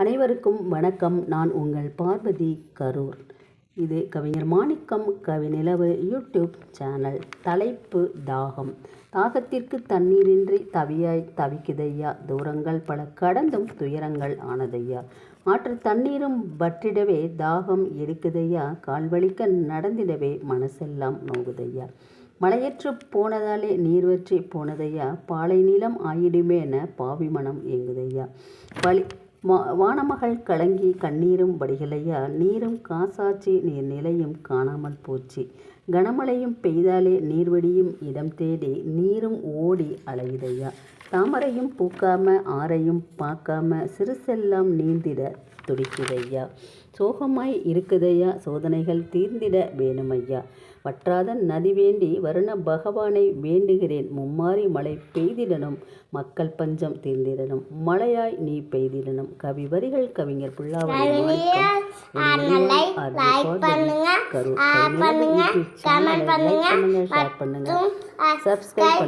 அனைவருக்கும் வணக்கம். நான் உங்கள் பார்வதி கரூர். இது கவிஞர் மாணிக்கம் கவிநிலவு யூடியூப் சேனல். தலைப்பு தாகம். தாகத்திற்கு தண்ணீரின்றி தவியாய் தவிக்குதையா. தூரங்கள் பல கடந்தும் துயரங்கள் ஆனதையா. ஆற்று தண்ணீரும் வற்றிடவே தாகம் எடுக்குதையா கால்வழிக்க நடந்திடவே மனசெல்லாம் நோகுதையா. மலையற்று போனதாலே நீர் வற்றி போனதையா. பாலை நிலம் ஆயிடுமேன பாவி மனம் ஏங்குதையா. வழி வானமகள் கலங்கி கண்ணீரும் வடிகளையா நீரும் காசாச்சி நீர் நிலையும் காணாமல் போச்சு. கனமழையும் பெய்தாலே நீர்வடியும் இடம் தேடி நீரும் ஓடி அலையுதையா. தாமரையும் பூக்காம ஆரையும் பார்க்காம சிறுசெல்லாம் நீந்திட துடிக்குதையா? சோகமாய் இருக்குதையா? சோதனைகள் தீர்ந்திட வேணுமையா? வற்றாத நதி வேண்டி வருண பகவானை வேண்டுகிறேன். மும்மாரி மழை பெய்திடணும் மக்கள் பஞ்சம் தீர்ந்திடணும் மழையாய் நீ பெய்திடணும் கவி வரிகள் கவிஞர் பண்ணுங்க சப்ஸ்கிரைப் பண்ணுங்க.